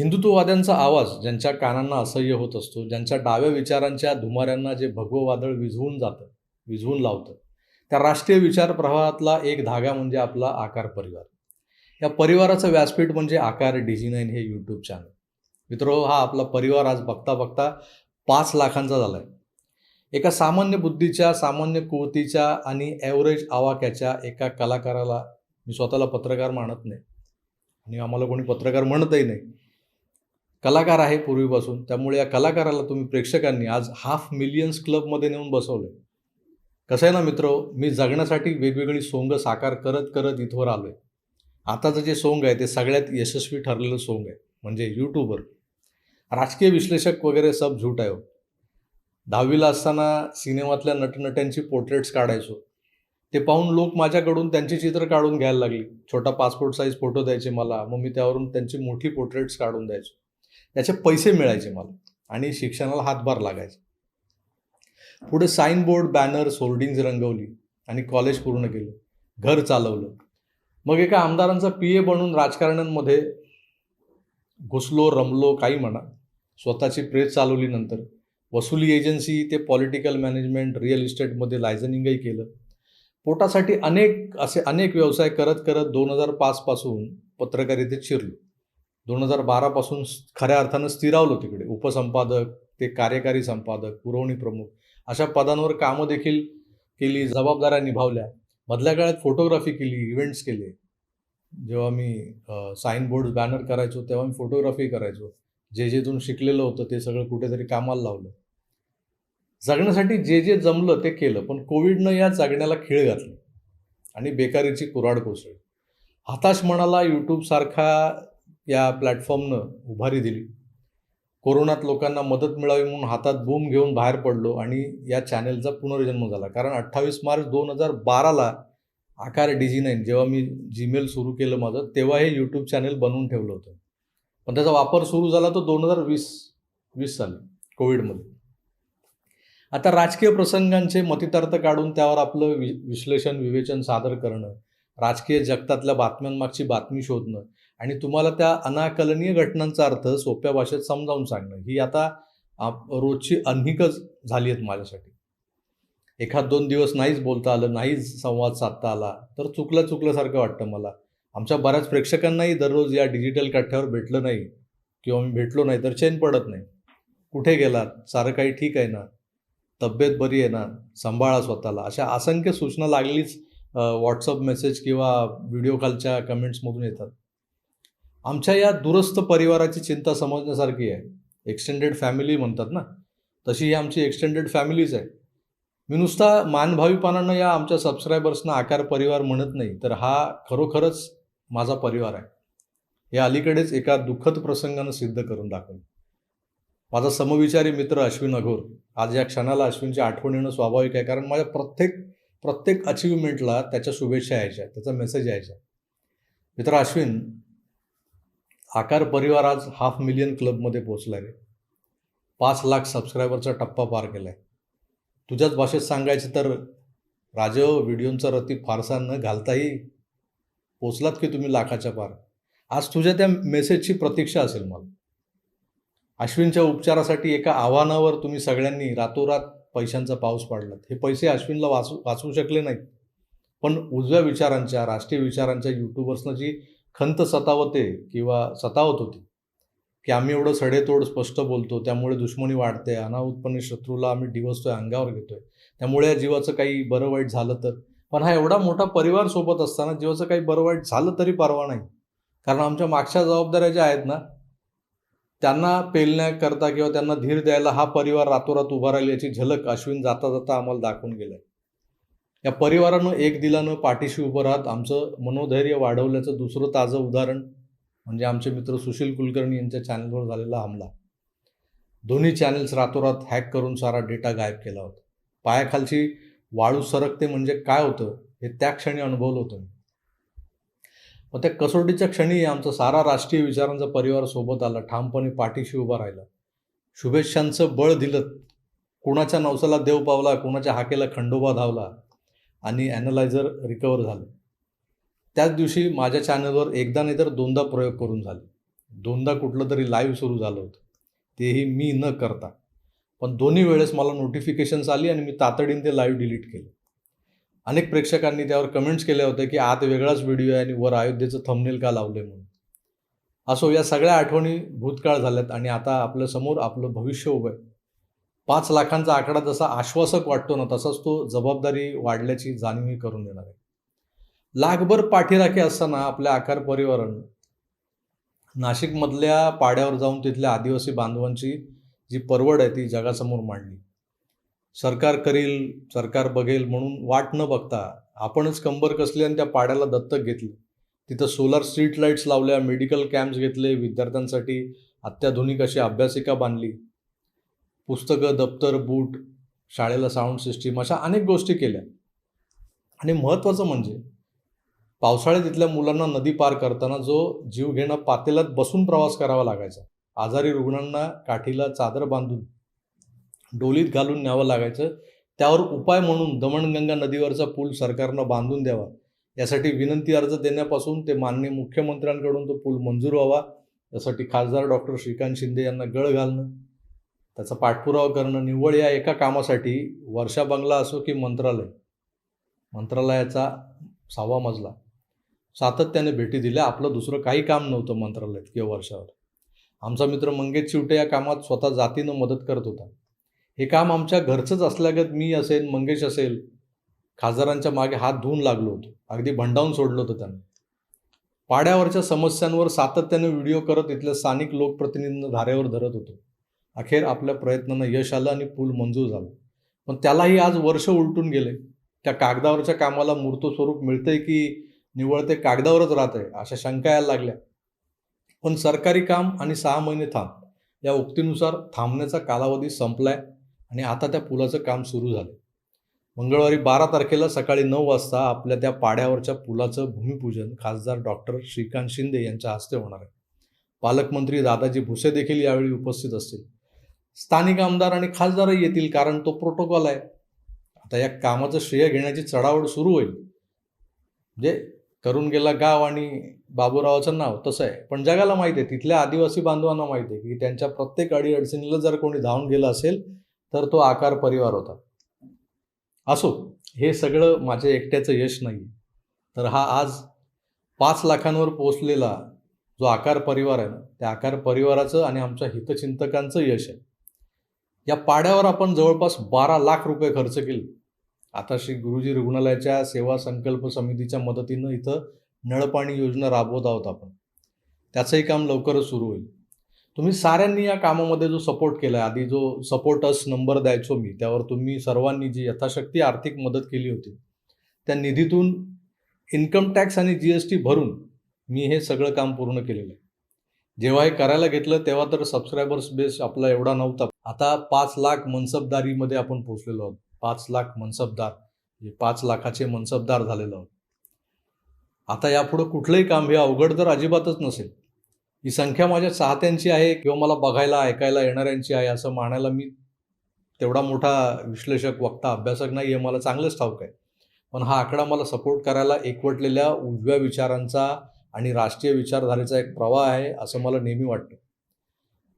हिंदुत्ववाद्यांचा आवाज ज्यांच्या कानांना असह्य होत असतो ज्यांच्या डाव्या विचारांच्या धुमाऱ्यांना जे भगवं वादळ विझवून जातं विझवून लावतं त्या राष्ट्रीय विचार प्रवाहातला एक धागा म्हणजे आपला आकार परिवार. या परिवाराचं व्यासपीठ म्हणजे आकार डिझी नाईन हे यूट्यूब चॅनल मित्र हा आपला परिवार आज बघता बघता पाच लाखांचा झाला आहे एका सामान्य बुद्धीच्या सामान्य कुवतीच्या आणि ॲव्हरेज आवाक्याच्या एका कलाकाराला मी स्वतःला पत्रकार मानत नाही. आणि आम्हाला कोणी पत्रकार म्हणतही नाही. कलाकार आहे पूर्वीपासून. त्यामुळे या कलाकाराला तुम्ही प्रेक्षकांनी आज हाफ मिलियन्स क्लबमध्ये नेऊन बसवलं आहे कसं आहे ना मित्र मी जगण्यासाठी वेगवेगळी सोंग साकार करत करत इथवर आलो आहे आताचं जे सोंग आहे ते सगळ्यात यशस्वी ठरलेलं सोंग आहे म्हणजे यूट्यूबर राजकीय विश्लेषक वगैरे सब झूट आहे हो. दहावीला असताना सिनेमातल्या नटनट्यांची पोर्ट्रेट्स काढायचो. ते पाहून लोक माझ्याकडून त्यांची चित्र काढून घ्यायला लागली. छोटा पासपोर्ट साईज फोटो द्यायचे मला. मग मी त्यावरून त्यांची मोठी पोर्ट्रेट्स काढून द्यायचो. याचे पैसे मिळायचे मला आणि शिक्षणाला हातभार लागायचे. पुढे साईनबोर्ड बॅनर्स होर्डिंग्ज रंगवली आणि कॉलेज पूर्ण केलं. घर चालवलं. मग एका आमदारांचा पी ए बनून राजकारण्यांमध्ये घुसलो रमलो काही म्हणा. स्वतःची प्रेस चालवली नंतर. वसुली एजन्सी ते पॉलिटिकल मॅनेजमेंट रिअल इस्टेटमध्ये लायझनिंगही केलं. पोटासाठी अनेक असे अनेक व्यवसाय करत करत दोन हजार पाचपासून पत्रकारितेत शिरलो. दोन हजार बारापासून खऱ्या अर्थानं स्थिरावलो तिकडे. उपसंपादक ते कार्यकारी संपादक पुरवणी प्रमुख अशा पदांवर कामं देखील केली जबाबदाऱ्या निभावल्या. मधल्या काळात फोटोग्राफी केली इव्हेंट्स केले. जेव्हा मी साईन बोर्ड बॅनर करायचो तेव्हा मी फोटोग्राफी करायचो. जे जेथून शिकलेलं होतं ते सगळं कुठेतरी कामाला लावलं. जगण्यासाठी जे जे जमलं ते केलं पण कोविडनं या जगण्याला खीळ घातली. आणि बेकारीची कुराड कोसळली. हताश मनाला यूट्यूबसारखा या प्लॅटफॉर्मनं उभारी दिली. कोरोनात लोकांना मदत मिळावी म्हणून हातात बूम घेऊन बाहेर पडलो आणि या चॅनेलचा पुनर्जन्म झाला. कारण अठ्ठावीस मार्च दोन हजार बाराला आकार डिजी नाईन जेव्हा मी जीमेल सुरू केलं माझं तेव्हा हे यूट्यूब चॅनेल बनवून ठेवलं होतं. पण त्याचा वापर सुरू झाला तो दोन हजार वीस वीस साली कोविडमध्ये. आता राजकीय प्रसंगांचे मतितार्थ काढून त्यावर आपलं वि विश्लेषण विवेचन सादर करणं राजकीय जगतातल्या बातम्यांमागची बातमी शोधणं आणि तुम्हाला त्या अनाकलनीय घटनांचा अर्थ सोप्या भाषेत समजावून सांगणं. ही आता रोजची अन्हिकच झाली आहेत माझ्यासाठी. एखाद दोन दिवस नाहीच बोलता आलं नाहीच संवाद साधता आला तर चुकलं चुकल्यासारखं वाटतं मला. आमच्या बऱ्याच प्रेक्षकांनाही दररोज या डिजिटल काठ्यावर भेटलं नाही किंवा मी भेटलो नाही तर चैन पडत नाही. कुठे गेलात? सारं काही ठीक आहे ना? तब्येत बरी आहे ना? सांभाळा स्वतःला. अशा असंख्य सूचना लागलीच व्हॉट्सअप मेसेज किंवा व्हिडिओ कॉलच्या कमेंट्समधून येतात. आमच्या या दुरस्थ परिवाराची चिंता समजण्यासारखी आहे. एक्सटेंडेड फॅमिली म्हणतात ना. तशी ही आमची एक्सटेंडेड फॅमिलीच आहे. मी नुसता मानभावीपणानं या आमच्या सबस्क्रायबर्सना आकार परिवार म्हणत नाही तर हा खरोखरच माझा परिवार आहे. हे अलीकडेच एका दुःखद प्रसंगानं सिद्ध करून दाखवलं. माझा समविचारी मित्र अश्विन अघोर आज या क्षणाला अश्विनची आठवण येणं स्वाभाविक आहे कारण माझ्या प्रत्येक प्रत्येक अचिव्हमेंटला त्याच्या शुभेच्छा यायच्या त्याचा मेसेज यायचा मित्र अश्विन आकार परिवार आज हाफ मिलियन क्लबमध्ये पोचला आहे पाच लाख सबस्क्रायबरचा टप्पा पार केला आहे तुझ्याच भाषेत सांगायचं तर राजव व्हिडिओंचा रती फारसा न घालताही पोचलात की तुम्ही लाखाच्या पार? आज तुझ्या त्या मेसेजची प्रतीक्षा असेल मला. अश्विनच्या उपचारासाठी एका आव्हानावर तुम्ही सगळ्यांनी रातोरात पैशांचा पाऊस पाडलात. हे पैसे अश्विनला वाचू वाचवू शकले नाहीत. पण उजव्या विचारांच्या राष्ट्रीय विचारांच्या युट्यूबर्सनं जी खंत सतावते किंवा सतावत होती. की आम्ही एवढं सडेतोड स्पष्ट बोलतो त्यामुळे दुश्मनी वाढते अनाहूतपणे शत्रूला आम्ही डिवसतोय अंगावर घेतोय. त्यामुळे या जीवाचं काही बरं वाईट झालं तर. पण हा एवढा मोठा परिवार सोबत असताना जीवाचं काही बरं वाईट झालं तरी परवा नाही. कारण आमच्या मागच्या जबाबदाऱ्या ज्या आहेत ना त्यांना पेलण्याकरता किंवा त्यांना धीर द्यायला हा परिवार रातोरात उभा राहील याची झलक अश्विन जाता जाता आम्हाला दाखवून गेलाय. या परिवारानं एक दिलानं पाठीशी उभं राहत आमचं मनोधैर्य वाढवल्याचं दुसरं ताजं उदाहरण म्हणजे आमचे मित्र सुशील कुलकर्णी यांच्या चॅनलवर झालेला हमला. दोन्ही चॅनल्स रातोरात हॅक करून सारा डेटा गायब केला होता. पायाखालची वाळू सरकते म्हणजे काय होतं हे त्या क्षणी अनुभवलं होतं मी. मग त्या कसोटीच्या क्षणी आमचा सारा राष्ट्रीय विचारांचा परिवार सोबत आला ठामपणे पाठीशी उभा राहिला. शुभेच्छांचं बळ दिलं. कुणाच्या नवसाला देव पावला कुणाच्या हाकेला खंडोबा धावला आणि ॲनलायझर रिकवर झालं. त्याच दिवशी माझ्या चॅनलवर एकदा नाही तर दोनदा प्रयोग करून झाले. दोनदा कुठलं तरी लाईव्ह सुरू झालं होतं. तेही मी न करता. पण दोन्ही वेळेस मला नोटिफिकेशन्स आली आणि मी तातडीने ते लाईव्ह डिलीट केलं. अनेक प्रेक्षकांनी त्यावर कमेंट्स केल्या होत्या की आत वेगळाच व्हिडिओ आहे आणि वर अयोध्येचं थंबनेल का लावलंय म्हणून. असो या सगळ्या आठवणी भूतकाळ झाल्यात आणि आता आपल्यासमोर आपलं भविष्य उभं आहे. पाच लाखांचा आकडा जसा आश्वासक वाटतो ना तसाच तो जबाबदारी वाढल्याची जाणीवही करून देणार आहे. लाखभर पाठीराखे असताना आपल्या आकार परिवारानं नाशिकमधल्या पाड्यावर जाऊन तिथल्या आदिवासी बांधवांची जी परवड आहे ती जगासमोर मांडली. सरकार करील सरकार बघेल म्हणून वाट न बघता आपणच कंबर कसली आणि त्या पाड्याला दत्तक घेतली. तिथं सोलार स्ट्रीट लाईट्स लावल्या मेडिकल कॅम्प्स घेतले विद्यार्थ्यांसाठी अत्याधुनिक अशी अभ्यासिका बांधली. पुस्तकं दप्तर बूट शाळेला साऊंड सिस्टीम अशा अनेक गोष्टी केल्या. आणि महत्त्वाचं म्हणजे पावसाळ्यात इथल्या मुलांना नदी पार करताना जो जीव घेणं पातेलात बसून प्रवास करावा लागायचा. आजारी रुग्णांना काठीला चादर बांधून डोलीत घालून न्यावं लागायचं. त्यावर उपाय म्हणून दमणगंगा नदीवरचा पूल सरकारनं बांधून द्यावा. यासाठी विनंती अर्ज देण्यापासून ते माननीय मुख्यमंत्र्यांकडून तो पूल मंजूर व्हावा. यासाठी खासदार डॉक्टर श्रीकांत शिंदे यांना गळ घालणं. त्याचा पाठपुरावा करणं निव्वळ या एका कामासाठी वर्षा बंगला असो की मंत्रालय मंत्रालयाचा सहावा मजला. सातत्याने भेटी दिल्या आपलं दुसरं काही काम नव्हतं मंत्रालयात किंवा वर्षावर. आमचा मित्र मंगेश चिवटे या कामात स्वतः जातीनं मदत करत होता. हे काम आमच्या घरचंच असल्यागत मी असेल मंगेश असेल खासदारांच्या मागे हात धुवून लागलो होतो. अगदी भंडावून सोडलं होतं त्यांनी. पाड्यावरच्या समस्यांवर सातत्याने व्हिडिओ करत इथल्या स्थानिक लोकप्रतिनिधींना धारेवर धरत होतो. अखेर आपल्या प्रयत्नांना यश आलं आणि पूल मंजूर झालं. पण त्यालाही आज वर्ष उलटून गेले. त्या कागदावरच्या कामाला मूर्त स्वरूप मिळतंय की निवळ ते कागदावरच राहत आहे अशा शंका यायला लागल्या. पण सरकारी काम आणि सहा महिने थांब या उक्तीनुसार थांबण्याचा कालावधी संपलाय आणि आता त्या पुलाचं काम सुरू झालं मंगळवारी बारा तारखेला सकाळी नऊ वाजता आपल्या त्या पाड्यावरच्या पुलाचं भूमिपूजन खासदार डॉक्टर श्रीकांत शिंदे यांच्या हस्ते होणार आहे. पालकमंत्री दादाजी भुसे देखील यावेळी उपस्थित असतील. स्थानिक आमदार आणि खासदारही येतील कारण तो प्रोटोकॉल आहे. आता या कामाचं श्रेय घेण्याची चढावड सुरू होईल. म्हणजे करून गेला गाव आणि बाबूरावाचं नाव तसं आहे. पण जगाला माहिती आहे तिथल्या आदिवासी बांधवांना माहिती आहे की त्यांच्या प्रत्येक अडीअडचणीला जर कोणी धावून गेलं असेल तर तो आकार परिवार होता. असो हे सगळं माझ्या एकट्याचं यश नाही तर हा आज पाच लाखांवर पोचलेला जो आकार परिवार आहे ना त्या आकार परिवाराचं आणि आमच्या हितचिंतकांचं यश आहे. या पाड्यावर आपण जवळपास बारा लाख रुपये खर्च केले. आता श्री गुरुजी रुग्णालयाच्या सेवा संकल्प समितीच्या मदतीनं इथं नळपाणी योजना राबवत आहोत आपण. त्याचंही काम लवकरच सुरू होईल. तुम्ही साऱ्यांनी या कामामध्ये जो सपोर्ट केला आधी जो सपोर्टर्स नंबर द्यायचो मी त्यावर तुम्ही सर्वांनी जी यथाशक्ती आर्थिक मदत केली होती त्या निधीतून इन्कम टॅक्स आणि जी एस टी भरून मी हे सगळं काम पूर्ण केलेलं आहे. जेव्हा हे करायला घेतलं तेव्हा तर सबस्क्रायबर्स बेस आपला एवढा नव्हता. आता पाच लाख मनसबदारीमध्ये आपण पोहोचलेलो आहोत. पाच लाख मनसबदार. पाच लाखाचे मनसबदार झालेलो आहोत. आता यापुढं कुठलंही काम हे अवघड तर अजिबातच नसेल. ही संख्या माझ्या चाहत्यांची आहे किंवा मला बघायला ऐकायला येणाऱ्यांची आहे असं मानायला मी तेवढा मोठा विश्लेषक वक्ता अभ्यासक नाही आहे. मला चांगलंच ठाऊक आहे. पण हा आकडा मला सपोर्ट करायला एकवटलेल्या उजव्या विचारांचा आणि राष्ट्रीय विचारधारेचा एक प्रवाह आहे असं मला नेहमी वाटतं.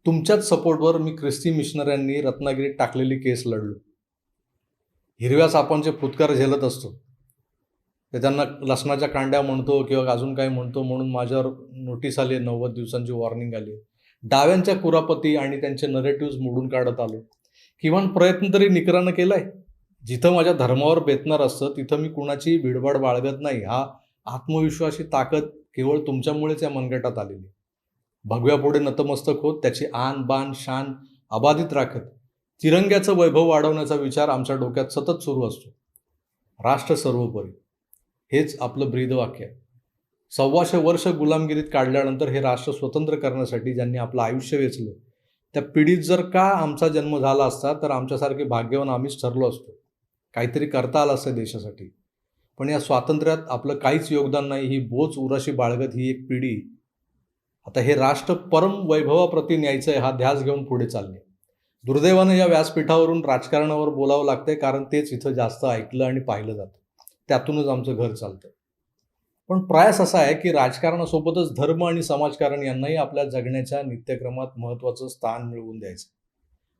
तुमच्याच सपोर्टवर मी ख्रिस्ती मिशनऱ्यांनी रत्नागिरीत टाकलेली केस लढलो. हिरव्या सापांचे फुतकार झेलत असतो. ते त्यांना लसणाच्या कांड्या म्हणतो किंवा अजून काही म्हणतो म्हणून माझ्यावर नोटीस आली नव्वद दिवसांची वॉर्निंग आली. डाव्यांच्या कुरापती आणि त्यांचे नरेटिव्ह मोडून काढत आलो. किमान प्रयत्न तरी निकरानं केलाय. जिथं माझ्या धर्मावर बेतणार असतं तिथं मी कुणाची भिडभाड बाळगत नाही. हा आत्मविश्वासी ताकद केवळ तुमच्यामुळेच या मनगटात आलेली. भगव्यापुढे नतमस्तक होत त्याची आन बान शान अबाधित राखत तिरंग्याचं वैभव वाढवण्याचा विचार आमच्या डोक्यात सतत सुरू असतो. राष्ट्र सर्वोपरी. हेच आपलं ब्रीदवाक्य. आहे सव्वाशे वर्ष गुलामगिरीत काढल्यानंतर हे राष्ट्र स्वतंत्र करण्यासाठी ज्यांनी आपलं आयुष्य वेचलं त्या पिढीत जर का आमचा जन्म झाला असता तर आमच्यासारखे भाग्यवान आम्हीच ठरलो असतो. काहीतरी करता आलं असतं देशासाठी. पण या स्वातंत्र्यात आपलं काहीच योगदान नाही ही बोच उराशी बाळगत ही एक पिढी. आता हे राष्ट्र परम वैभवाप्रती न्यायचं आहे हा ध्यास घेऊन पुढे चालले. दुर्दैवानं या व्यासपीठावरून राजकारणावर बोलावं लागतंय कारण तेच इथं जास्त ऐकलं आणि पाहिलं जातं. त्यातूनच आमचं घर चालतं. पण प्रयास असा आहे की राजकारणासोबतच धर्म आणि समाजकारण यांनाही आपल्या जगण्याच्या नित्यक्रमात महत्त्वाचं स्थान मिळवून द्यायचं.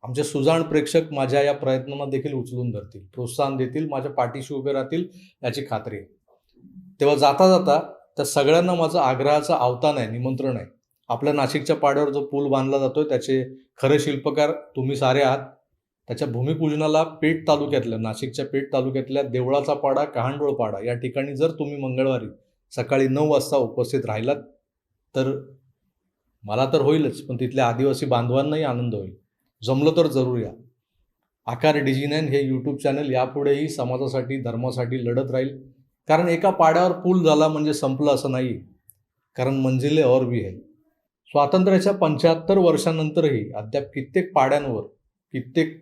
आमचे सुजाण प्रेक्षक माझ्या या प्रयत्नांना देखील उचलून धरतील प्रोत्साहन देतील माझ्या पाठीशी उभे राहतील याची खात्री आहे. तेव्हा जाता जाता त्या सगळ्यांना माझं आग्रहाचं आवतान आहे निमंत्रण आहे. आपल्या नाशिकच्या पाड्यावर जो पूल बांधला जातोय त्याचे खरे शिल्पकार तुम्ही सारे आहात. त्याच्या भूमिपूजनाला पेठ तालुक्यातल्या नाशिकच्या पेठ तालुक्यातल्या देवळाचा पाडा कहांडोळ पाडा या ठिकाणी जर तुम्ही मंगळवारी सकाळी नऊ वाजता उपस्थित राहिलात तर मला तर होईलच पण तिथल्या आदिवासी बांधवांनाही आनंद होईल. जमलं तर जरूर या. आकार डिजिनाईन हे यूट्यूब चॅनल यापुढेही समाजासाठी धर्मासाठी लढत राहील. कारण एका पाड्यावर पूल झाला म्हणजे संपलं असं नाही. कारण मंजिले और भी आहे स्वातंत्र्याच्या पंच्याहत्तर वर्षानंतरही अद्याप कित्येक पाड्यांवर कित्येक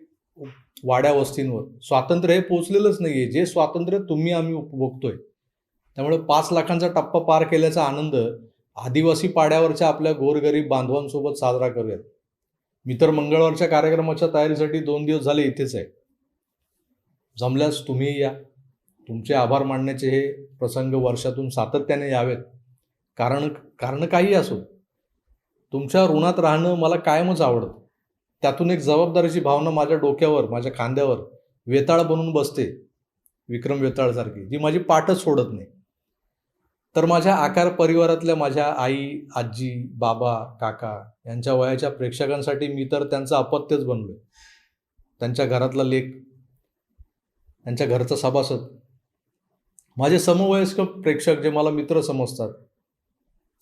वाड्या वस्तींवर स्वातंत्र्य हे पोचलेलंच नाही आहे जे स्वातंत्र्य तुम्ही आम्ही उपभोगतोय त्यामुळे पाच लाखांचा टप्पा पार केल्याचा आनंद आदिवासी पाड्यावरच्या आपल्या गोरगरीब बांधवांसोबत साजरा करूयात. मी तर मंगळवारच्या कार्यक्रमाच्या तयारीसाठी दोन दिवस झाले इथेच आहे. जमल्यास तुम्ही या. तुमचे आभार मानण्याचे हे प्रसंग वर्षातून सातत्याने यावेत. कारण कारण काही असो तुमच्या ऋणात राहणं मला कायमच आवडतं. त्यातून एक जबाबदारीची भावना माझ्या डोक्यावर माझ्या खांद्यावर वेताळ बनून बसते. विक्रम वेताळसारखी जी माझी पाठच सोडत नाही. तर माझ्या आकार परिवारातल्या माझ्या आई आजी बाबा काका यांच्या वयाच्या प्रेक्षकांसाठी मी तर त्यांचं अपत्यच बनलोय. त्यांच्या घरातला लेख त्यांच्या घरचा सभासद. माझे समवयस्क प्रेक्षक जे मला मित्र समजतात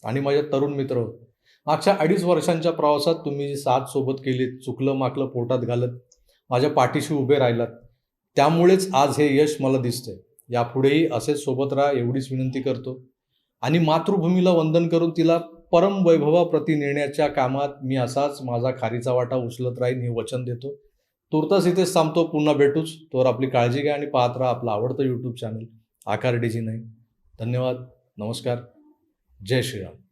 आणि माझे तरुण मित्र मागच्या अडीच वर्षांच्या प्रवासात तुम्ही जी साथ सोबत केलीत चुकलं माकलं पोटात घालत माझ्या पाठीशी उभे राहिलात. त्यामुळेच आज हे यश मला दिसतंय. यापुढेही असेच सोबत राहा एवढीच विनंती करतो. आणि मातृभूमीला वंदन करून तिला परम वैभवाप्रती नेण्याच्या कामात मी असाच माझा खारीचा वाटा उचलत राहीन हे वचन देतो. तुर्तास इथेच थांबतो पुन्हा भेटूच. तोवर आपली काळजी घ्या आणि पाहत राहा आपलं आवडतं यूट्यूब चॅनल आकार डिजी नाही धन्यवाद. नमस्कार. जय श्रीराम.